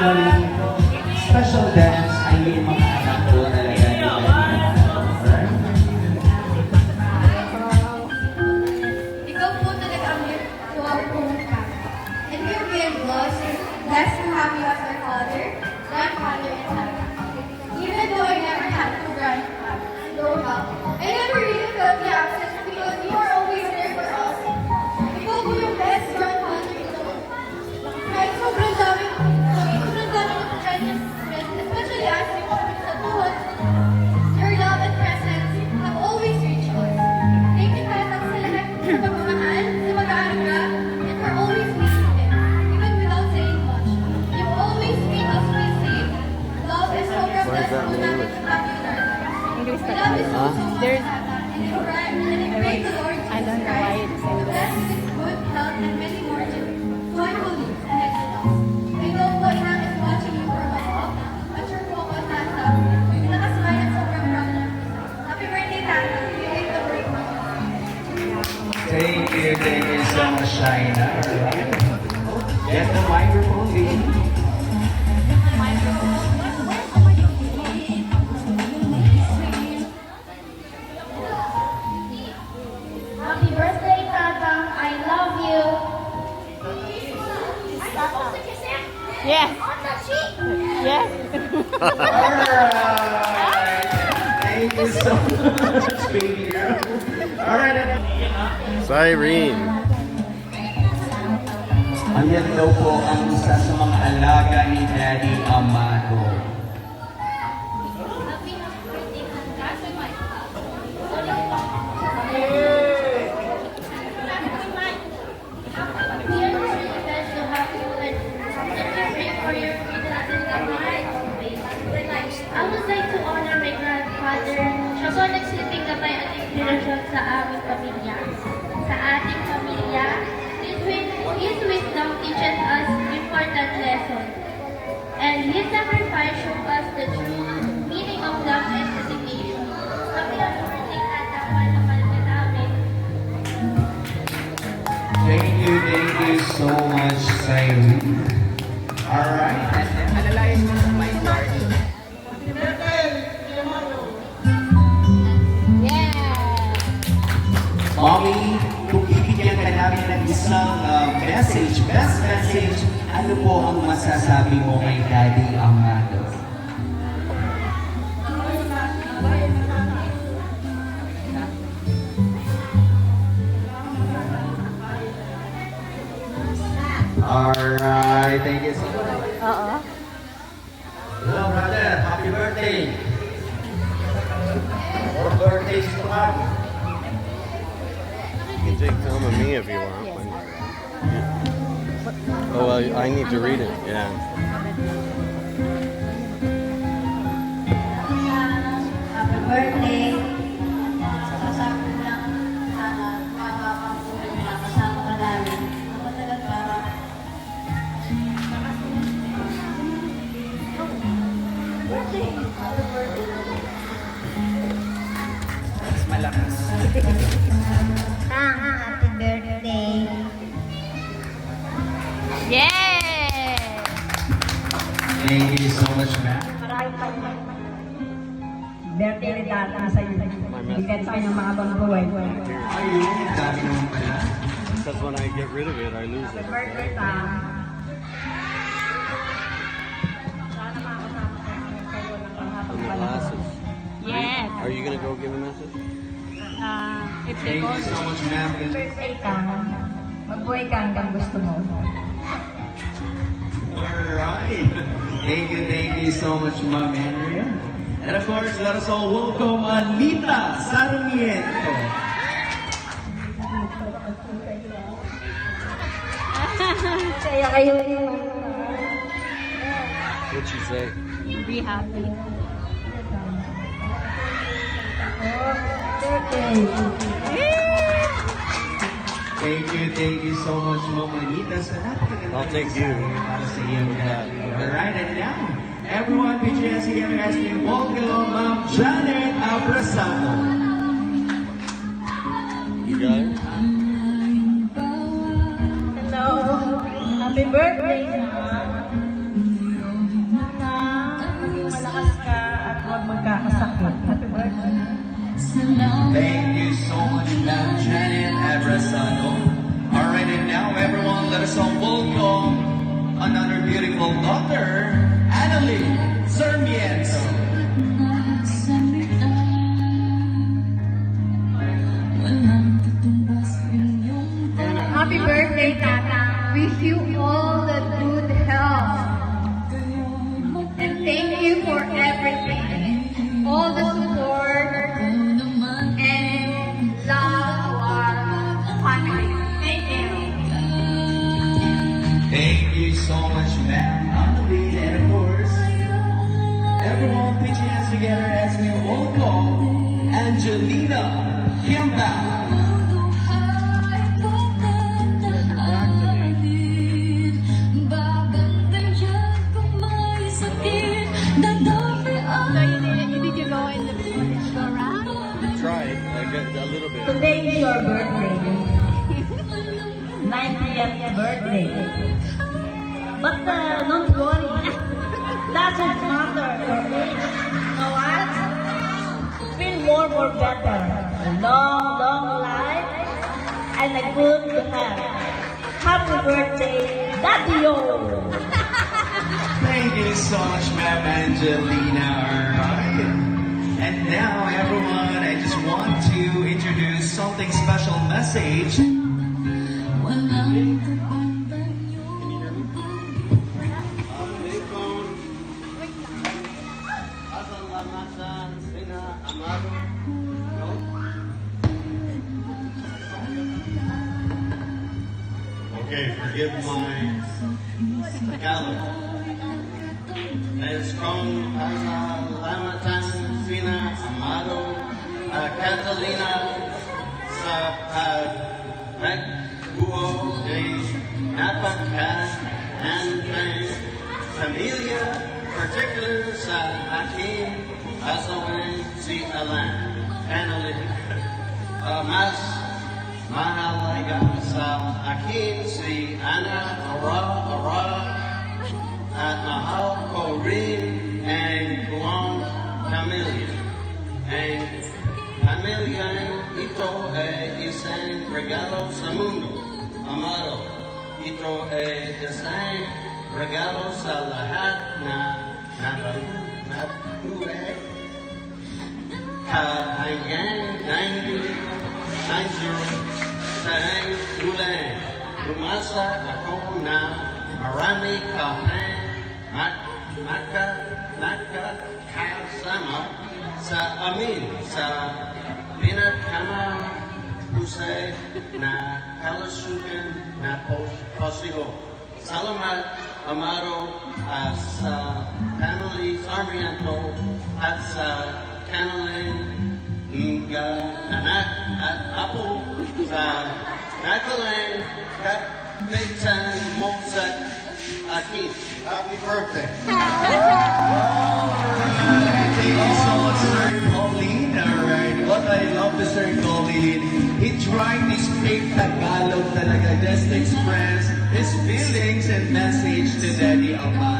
Maria. Thank you so much, Get the microphone, baby. Happy birthday, Tatang. I love you. Yes. Yes. Alright. Thank you so much, baby girl. Alright. Cyrene. Ayan daw po ang isa sa mga alaga ni Daddy Amado. Happy birthday, Tatang. We are very blessed to have you and let me pray for your freedom and life. I would like to honor my grandfather. Siya po nagsilbing gabay at inspirasyon sa aming pamilya. And his sacrifice shows us the true meaning of love and dedication. Happy birthday, Tata. Mahal na mahal namin. Thank you, thank you so much, Cyrene. Alright. Yeah. Mommy, kung bibigyan ka namin ng isang uh, message, best message, ano po ang masasabi mo kay Daddy Amado? Alright, thank you so much. Oo. Hello, brother. Happy birthday. More birthdays to come. You can take some of me if you want. Oh, well, I need to read it. Yeah. Happy birthday. Sasabi ko lang, sana mapapangkulan mo kasama ka namin. Ako talaga. Birthday. Happy birthday. Malakas. Tama, happy birthday. Yeah. Thank you so much, Matt. birthday ni Tata sa iyo. Bigyan sa kanyang mga buhay. Ayun, dami naman pala. Because when I get rid of it, I lose it. Birthday ta. Sana makakasama ka namin kayo ng panghabang And the glasses. Yes. Are you gonna go give a message? Uh, if they Thank go, you so much, ma'am. Birthday ka. Magbuhay ka hanggang gusto mo. Alright. Thank you, thank you so much, Ma'am Andrea. And of course, let us all welcome Anita Sarmiento. Kaya kayo What'd she say? be happy. birthday. Thank you, thank you so much, Ma'am Anita. Sa napakaganda I'll take you. Para sa iyo, Daddy. Alright, and now, everyone, put your hands together as we welcome Ma'am Janet Abrasado. You got it? Hello. Happy birthday na. Annalyn 90th birthday. But uh, don't worry. Doesn't matter your age. You know what? Feel more for better. A long, long life and a good health. Happy birthday, Daddy-O! Thank you so much, ma'am, Angelina. And now, everyone, I just want to introduce something special message. Okay, forgive my Tagalog. Es con Lamatan Fina Amado uh, Catalina sa Pagbuo de Napakas and Familia, particular sa aking asawan si Alan. Analytic. Uh, mas mahalaga sa akin si Ana Ara Ara mahal ko rin ang buong pamilya. Ang pamilya ito ay isang regalo sa mundo. Amado, ito eh, ay isang regalo sa lahat na nabuhay hanggang 90, 90 sa ulan. Umasa ako na marami kami mat, maka, nakakasama sa amin sa pinakama husay na kalusugan na pos- Salamat, Amaro, at family Sarmiento at sa kanilang mga anak at apo sa nakalang kapitang mo sa akin. Happy birthday! tried to speak Tagalog talaga just express his feelings and message to Daddy Amado.